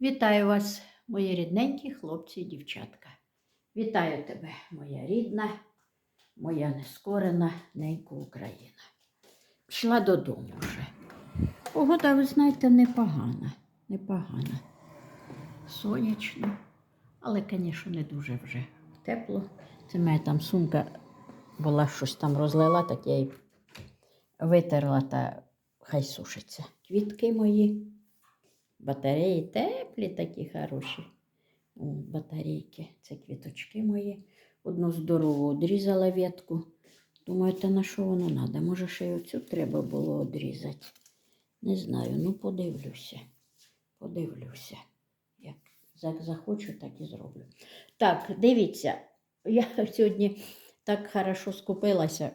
Вітаю вас, мої рідненькі хлопці і дівчатка. Вітаю тебе, моя рідна, моя нескорена ненька Україна. Пішла додому вже. Погода, ви знаєте, непогана, непогана. Сонячно, але, звісно, не дуже вже тепло. Це моя там сумка була щось там розлила, так я її витерла та хай сушиться. Квітки мої. Батареї теплі такі хороші. Батарейки, це квіточки мої. Одну здорову одрізала ветку. Думаю, та на що воно треба? Може, ще й оцю треба було одрізати. Не знаю, ну подивлюся. Подивлюся. Як як захочу, так і зроблю. Так, дивіться, я сьогодні так хорошо скупилася.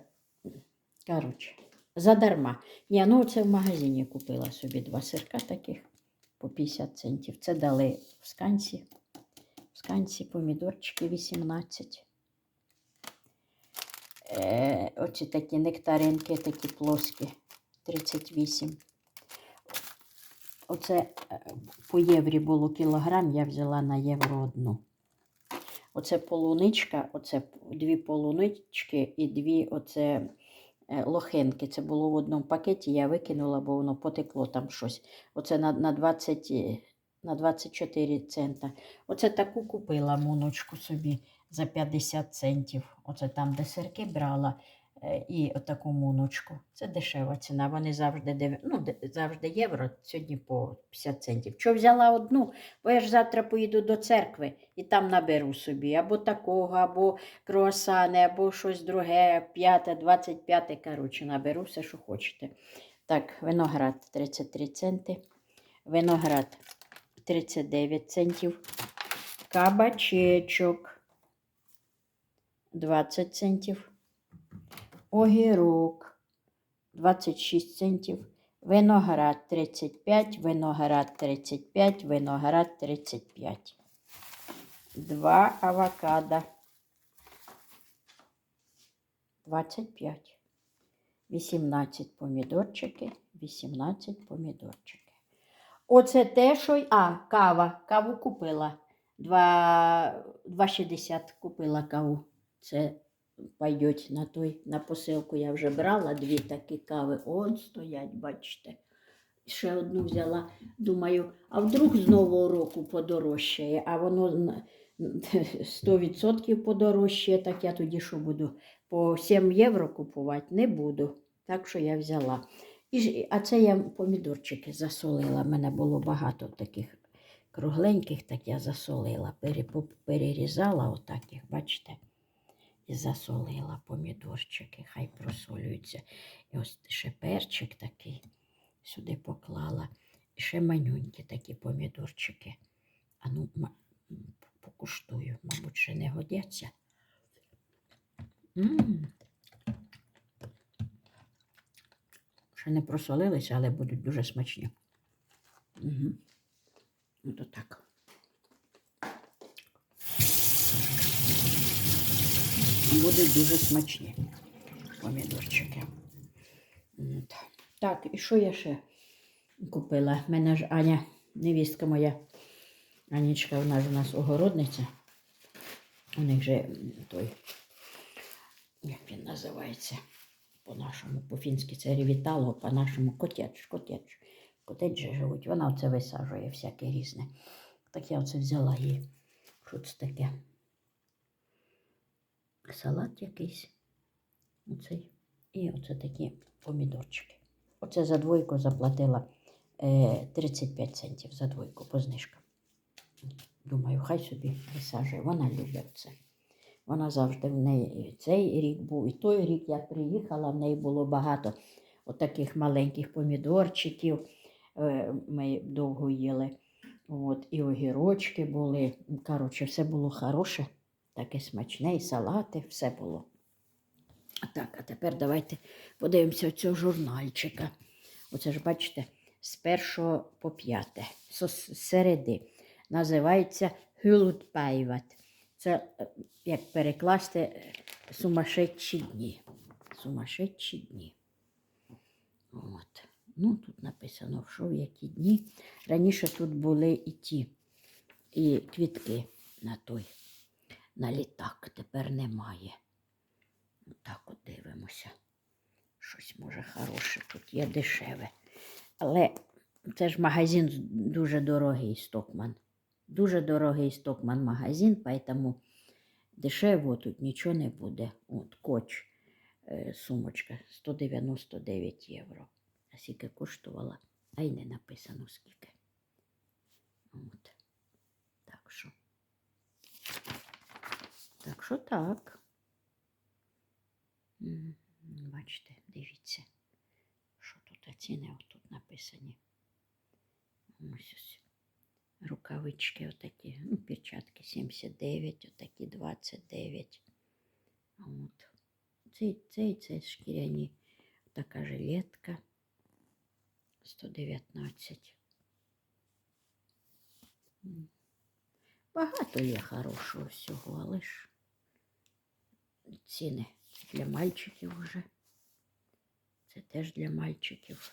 Коротше, задарма. Ні, ну це в магазині купила собі два сирка таких по 50 центів. Це дали в сканці. В сканці помідорчики 18. Е, оці такі нектаринки, такі плоскі 38. Оце е, по єврі було кілограм, я взяла на євро одну. Оце полуничка, оце дві полунички і дві оце лохинки. Це було в одному пакеті, я викинула, бо воно потекло там щось. Оце на, на, 20, е, на 24 цента. Оце таку купила муночку собі за 50 центів. Оце там, де сирки брала. Е, І отаку муночку. Це дешева ціна. Вони завжди ну, завжди євро, сьогодні по 50 центів. Що взяла одну, бо я ж завтра поїду до церкви і там наберу собі або такого, або круасани, або щось друге, п'яте, 25, коротше, наберу все, що хочете. Так, виноград 33 центи, виноград 39 центів, кабачечок 20 центів, огірок 26 центів, виноград 35, виноград 35, виноград 35. Два авокадо 25. 18 помідорчики, 18 помідорчики. Оце те, що. А, кава. Каву купила. Два- 2,60 купила каву. Це пойдеть на той, на посилку я вже брала дві такі кави. Он стоять, бачите. Ще одну взяла. Думаю, а вдруг з нового року подорожчає, а воно на- 100% подорожчає, так я тоді що буду? По 7 євро купувати не буду. Так що я взяла. І, а це я помідорчики засолила. У мене було багато таких кругленьких, так я засолила. Перерізала отак їх, бачите? І засолила помідорчики, хай просолюються. І ось ще перчик такий сюди поклала. І ще манюнькі такі помідорчики. А ну, покуштую, мабуть, ще не годяться. М. Ще не просолилися, але будуть дуже смачні. Угу. Ото так. Будуть дуже смачні помідорчики. Так, і що я ще купила? Мене ж Аня, невістка моя, Анічка, вона ж у нас огородниця. У них же той, як він називається, по-нашому, по-фінськи це ревітало, по-нашому котеч, котеч. Котеджі живуть. Вона оце висаджує всяке різне. Так я оце взяла їй. Що це таке? Салат якийсь. Оцей. І оце такі помідорчики. Оце за двойку заплатила е, 35 центів за двойку по знижкам. Думаю, хай собі висаджує. Вона любить це. Вона завжди в неї і цей рік був, і той рік я приїхала, в неї було багато отаких маленьких помідорчиків. Е, Ми довго їли. От, і огірочки були. Коротше, все було хороше, таке смачне, і салати, все було. Так, а тепер давайте подивимося цього журнальчика. Оце ж бачите, з першого по п'яте, з середи. Називається Hylutpäivät. Це е, як перекласти е, сумасшедші дні. Сумасшедші дні. От. Ну, тут написано, що в які дні. Раніше тут були і ті, і квітки на той, на літак. Тепер немає. Так от дивимося. Щось може хороше, тут є дешеве. Але це ж магазин дуже дорогий Стокман. Дуже дорогий Стокман магазин, поэтому дешево тут нічого не буде. От коч, е, сумочка 199 євро. А скільки коштувала, а й не написано скільки. От. Так що. Так що так. Бачите, дивіться, що тут ціни отут написані. Ось ось. Рукавички отакі, ну, перчатки 79, отакі 29. От. Цей, цей, цей шкіряні. Така жилетка 119. Багато є хорошого всього, але ж ціни для мальчиків вже. Це теж для мальчиків.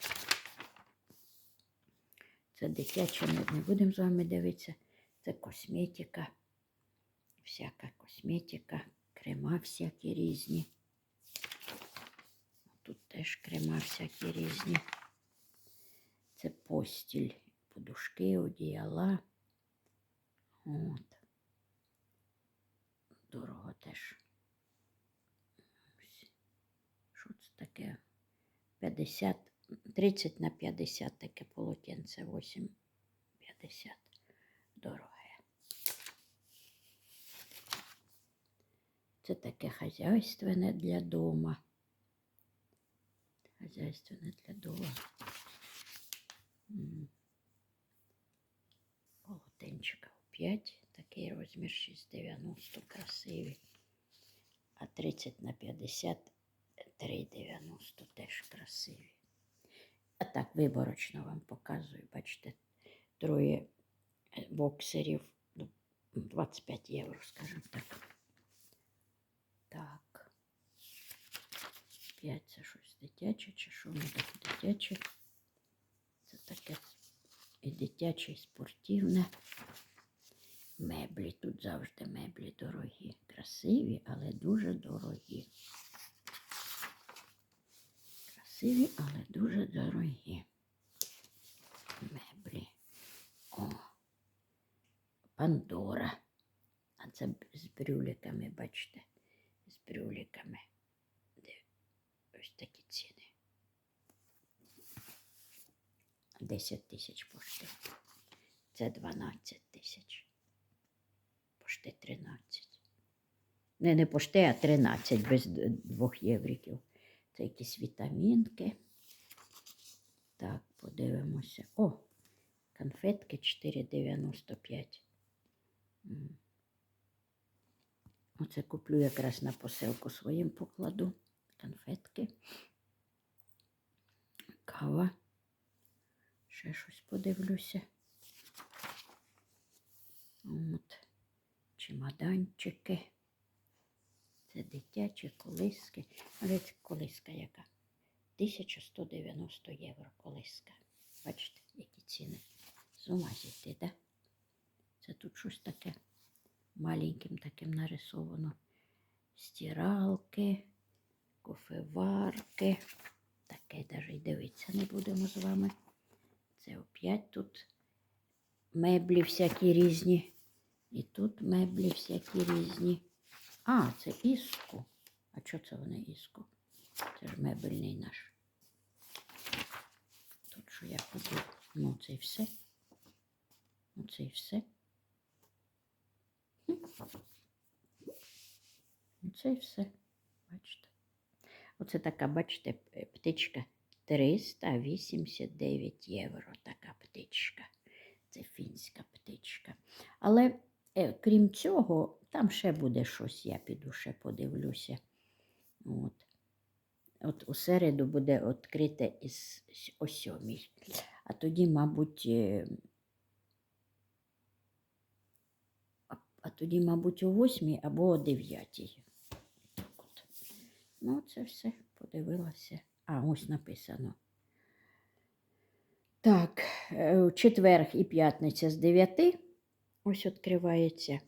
Це дитяче, ми не будемо з вами дивитися. Це косметика. Всяка косметика, крема всякі різні. Тут теж крема всякі різні. Це постіль, подушки, одіяла. От. Дорого теж. Ось. Що це таке? 50, 30 на 50 таке полотенце, 8, 50. Дороге. Це таке хазяйственне для дома. Хазяйственне для дома. Полотенчика у 5, такий розмір 6,90 красивий. А 30 на 50 3,90 теж красиві. А так виборочно вам показую, бачите, троє е, боксерів, ну, 25 євро, скажімо так. Так. 5 це щось дитяче, чи що воно таке дитяче? Це таке і дитяче, і спортивне. Меблі. Тут завжди меблі дорогі. Красиві, але дуже дорогі. Красиві, але дуже дорогі. Меблі. О, Пандора. А це з брюликами, бачите, з брюликами. Ось такі ціни. 10 тисяч пошти. Це 12 тисяч. Пошти 13. Не, не пошти, а 13 без двох євриків. Це якісь вітамінки. Так, подивимося. О, конфетки 4,95. Оце куплю якраз на посилку своїм покладу. Конфетки. Кава. Ще щось подивлюся. От. Чемоданчики. Це дитячі колиски. Але це колиска яка? 1190 євро колиска. Бачите, які ціни. З ума зійти, да? Це тут щось таке маленьким таким нарисовано. Стиралки, кофеварки. Таке навіть й дивитися не будемо з вами. Це опять тут меблі всякі різні. І тут меблі всякі різні. А, це іску. А що це вони іску? Це ж мебельний наш. Тут що я ходив. Ну, це і все. Ну, це і все. Ну, це і все. Бачите. Оце така, бачите, птичка 389 євро. Така птичка. Це фінська птичка. Але е, крім цього, там ще буде щось, я піду ще подивлюся. От. От у середу буде відкрите із о сьомій. А тоді, мабуть, е, а, тоді, мабуть, о восьмій або о дев'ятій. Ну, це все подивилася. А, ось написано. Так, е, четверг і п'ятниця з 9. Ось відкривається.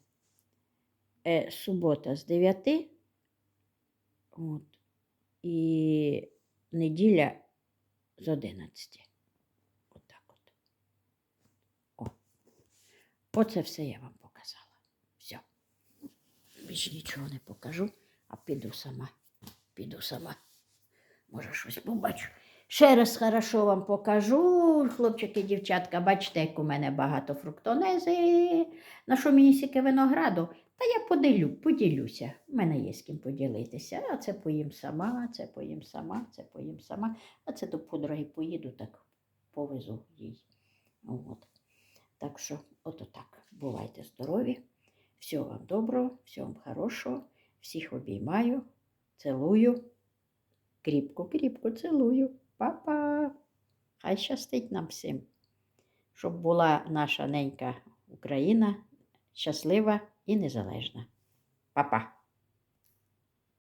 Е, субота з 9. От. І неділя з 11. Отак от. О. Оце все я вам показала. Все. Більше нічого не покажу, а піду сама. Піду сама. Може, щось побачу. Ще раз хорошо вам покажу, хлопчики, дівчатка, бачите, як у мене багато фруктонези. На що мені стільки винограду? Та я поділю, поділюся. У мене є з ким поділитися. А це поїм сама, це поїм сама, це поїм сама. А це до подруги поїду, так повезу їй. От. Так що, ото так. Бувайте здорові. Всього вам доброго, всього вам хорошого. Всіх обіймаю, цілую. Кріпко-кріпко цілую. Па-па. Хай щастить нам всім, щоб була наша ненька Україна щаслива і незалежна. Па-па.